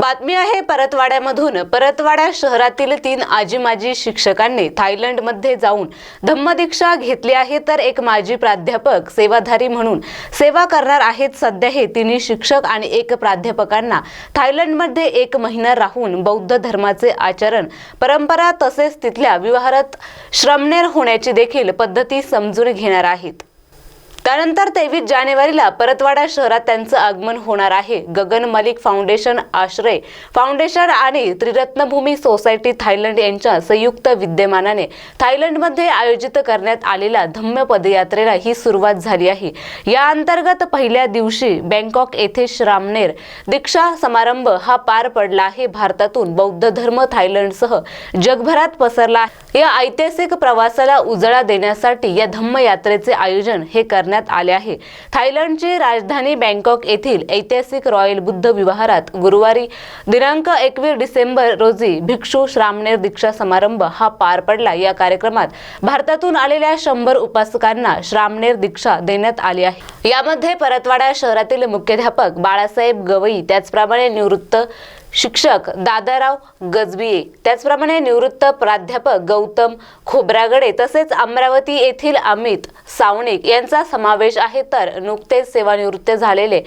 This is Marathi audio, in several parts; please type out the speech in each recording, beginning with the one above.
बातमी आहे परतवाड्यामधून. परतवाडा शहरातील तीन आजी माजी शिक्षकांनी थायलंडमध्ये जाऊन धम्मदीक्षा घेतली आहे तर एक माजी प्राध्यापक सेवाधारी म्हणून सेवा करणार आहेत सध्या हे तिन्ही शिक्षक आणि एक प्राध्यापकांना. थायलंडमध्ये एक महिना राहून बौद्ध धर्माचे आचरण परंपरा तसेच तिथल्या व्यवहारात श्रमणेर होण्याची देखील पद्धती समजून घेणार आहेत. त्यानंतर तेवीस जानेवारीला परतवाडा शहरात त्यांचं आगमन होणार आहे. गगन मलिक फाउंडेशन आश्रय फाउंडेशन आणि त्रिरत्नभूमी सोसायटी थायलंड यांच्या संयुक्त विद्यमानाने थायलंडमध्ये आयोजित करण्यात आलेल्या धम्म पदयात्रेला ही सुरुवात झाली आहे. या अंतर्गत पहिल्या दिवशी बँकॉक येथे श्रामनेर दीक्षा समारंभ हा पार पडला आहे. भारतातून बौद्ध धर्म थायलंडसह जगभरात पसरला या ऐतिहासिक प्रवासाला उजळा देण्यासाठी या धम्म यात्रेचे आयोजन हे करण्यात आले आहे. थायलंडची राजधानी बँकॉक येथील ऐतिहासिक रॉयल बुद्ध विहारात गुरुवारी दिनांक एकवीस डिसेंबर रोजी भिक्षू श्रामणेर दीक्षा समारंभ हा पार पडला. या कार्यक्रमात भारतातून आलेल्या शंभर उपासकांना श्रामणेर दीक्षा देण्यात आली आहे. यामध्ये परतवाडा शहरातील मुख्याध्यापक बाळासाहेब गवई त्याचप्रमाणे निवृत्त शिक्षक दादाराव गजबिये. त्याचप्रमाणे निवृत्त प्राध्यापक गौतम खोब्रागडे तसेच अमरावती येथील अमित सावणिक यांचा समावेश आहे. तर नुकतेच सेवानिवृत्त झालेले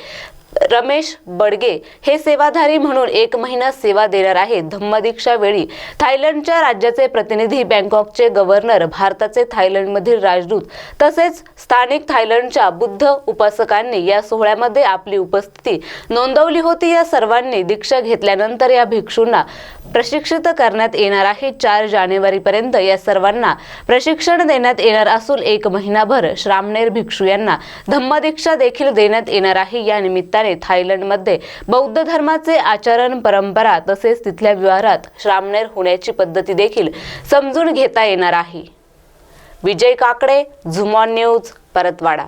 रमेश बडगे हे सेवाधारी म्हणून एक महिना सेवा देणार आहेत धम्मदीक्षा वेळी थायलंडच्या राज्याचे प्रतिनिधी बँकॉकचे गव्हर्नर भारताचे थायलंडमधील राजदूत तसेच स्थानिक थायलंडच्या बुद्ध उपासकांनी या सोहळ्यामध्ये आपली उपस्थिती नोंदवली होती. या सर्वांनी दीक्षा घेतल्यानंतर या भिक्षूंना प्रशिक्षित करण्यात येणार आहे. चार जानेवारीपर्यंत या सर्वांना प्रशिक्षण देण्यात येणार असून एक महिनाभर श्रामणेर भिक्षू यांना धम्मदीक्षा देखील देण्यात येणार आहे. या निमित्ताने थायलंडमध्ये बौद्ध धर्माचे आचरण परंपरा तसेच तिथल्या व्यवहारात श्रामणेर होण्याची पद्धती देखील समजून घेता येणार आहे. विजय काकडे झुमॉन न्यूज परतवाडा.